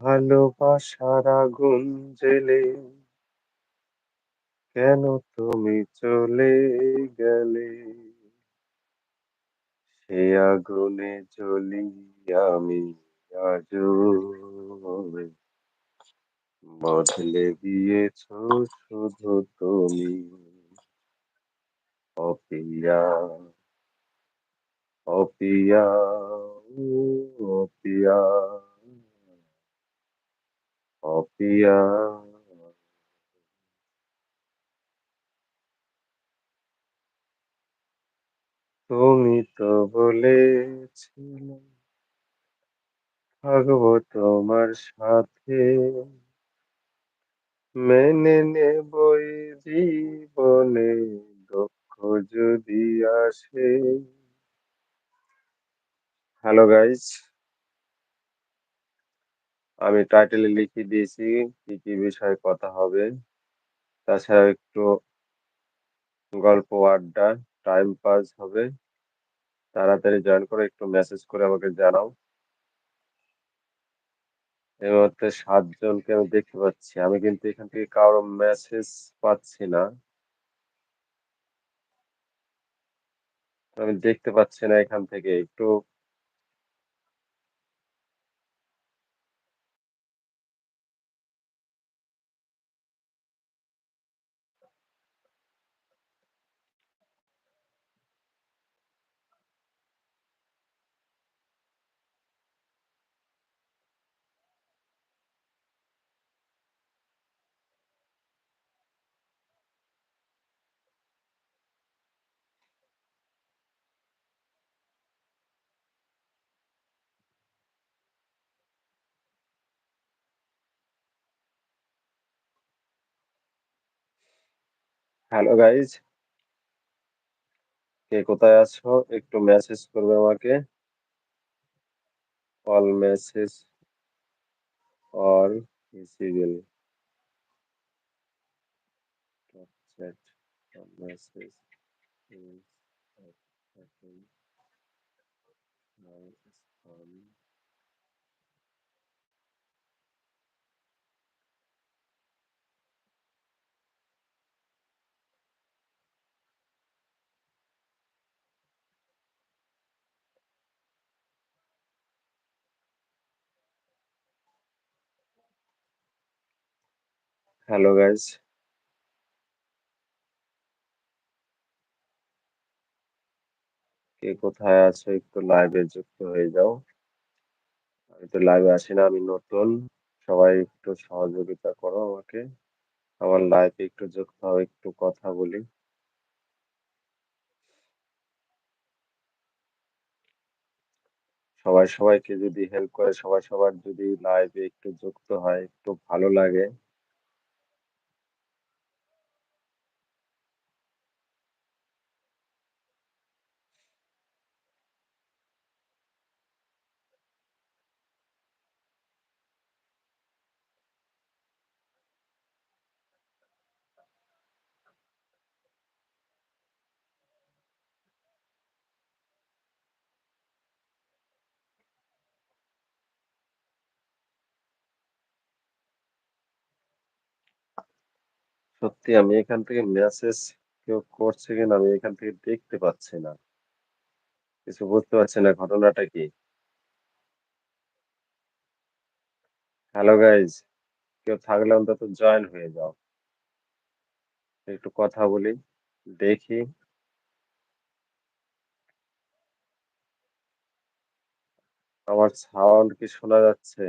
ভালোবাসার আগুন জ্বেলে কেন তুমি চলে গেলে? সে আগুনে জ্বলি আমি আজ বদলে দিয়েছ শুধু তুমি। অপিয়া অপিয়া অপিয়া। অপিয়া তুমি তো বলেছিলে থাকব তোমার সাথে। মেনে নেবই জীবনে দুঃখ যদি আসে। হ্যালো গাইস আমি টাইটেলে লিখে দিয়েছি, কি কি বিষয়ে কথা হবে। তাছাড়া একটু গল্প, আড্ডা টাইম পাস হবে। তাড়াতাড়ি জয়েন করে একটু মেসেজ করে আমাকে জানাও। এই মুহূর্তে সাতজনকে আমি দেখতে পাচ্ছি। আমি কিন্তু এখান থেকে কারও মেসেজ পাচ্ছি না। আমি দেখতে পাচ্ছি না এখান থেকে। একটু হ্যালো গাইজ কে কোথায় আছো? একটু মেসেজ করবে আমাকে। All message all visible chat message is hello guys কে কোথায় আছো? একটু লাইভে যুক্ত হয়ে যাও। আমি তো লাইভে আসি না, আমি নতুন। সবাই একটু সহযোগিতা করো আমাকে। আমার লাইভে একটু যুক্ত হও, একটু কথা বলি। সবাই সবাইকে যদি হেল্প করে, সবাই সবার যদি লাইভে একটু যুক্ত হয়, একটু ভালো লাগে। সত্যি আমি এখান থেকে মেসেজ কেউ করছে কিনা আমি এখান থেকে দেখতে পাচ্ছি না। কিছু বুঝতে পারছি না ঘটনাটা কি? হ্যালো গাইজ কেউ থাকলে অন্তত জয়েন হয়ে যাও। একটু কথা বলি, দেখি। আমার সাউন্ড কি শোনা যাচ্ছে?